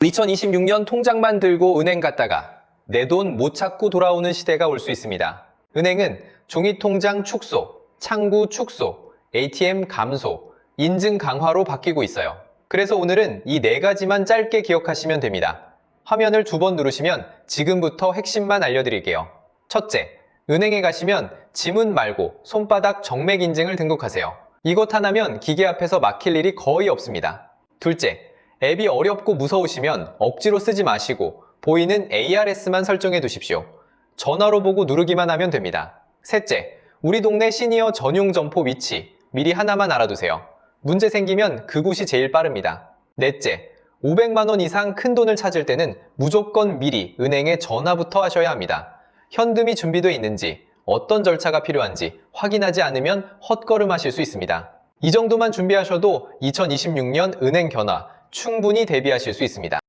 2026년 통장만 들고 은행 갔다가 내 돈 못 찾고 돌아오는 시대가 올 수 있습니다. 은행은 종이통장 축소, 창구 축소, ATM 감소, 인증 강화로 바뀌고 있어요. 그래서 오늘은 이 네 가지만 짧게 기억하시면 됩니다. 화면을 두 번 누르시면 지금부터 핵심만 알려드릴게요. 첫째, 은행에 가시면 지문 말고 손바닥 정맥 인증을 등록하세요. 이것 하나면 기계 앞에서 막힐 일이 거의 없습니다. 둘째, 앱이 어렵고 무서우시면 억지로 쓰지 마시고 보이는 ARS만 설정해 두십시오. 전화로 보고 누르기만 하면 됩니다. 셋째, 우리 동네 시니어 전용 점포 위치 미리 하나만 알아두세요. 문제 생기면 그곳이 제일 빠릅니다. 넷째, 500만원 이상 큰 돈을 찾을 때는 무조건 미리 은행에 전화부터 하셔야 합니다. 현금이 준비되어 있는지, 어떤 절차가 필요한지 확인하지 않으면 헛걸음 하실 수 있습니다. 이 정도만 준비하셔도 2026년 은행 견화 충분히 대비하실 수 있습니다.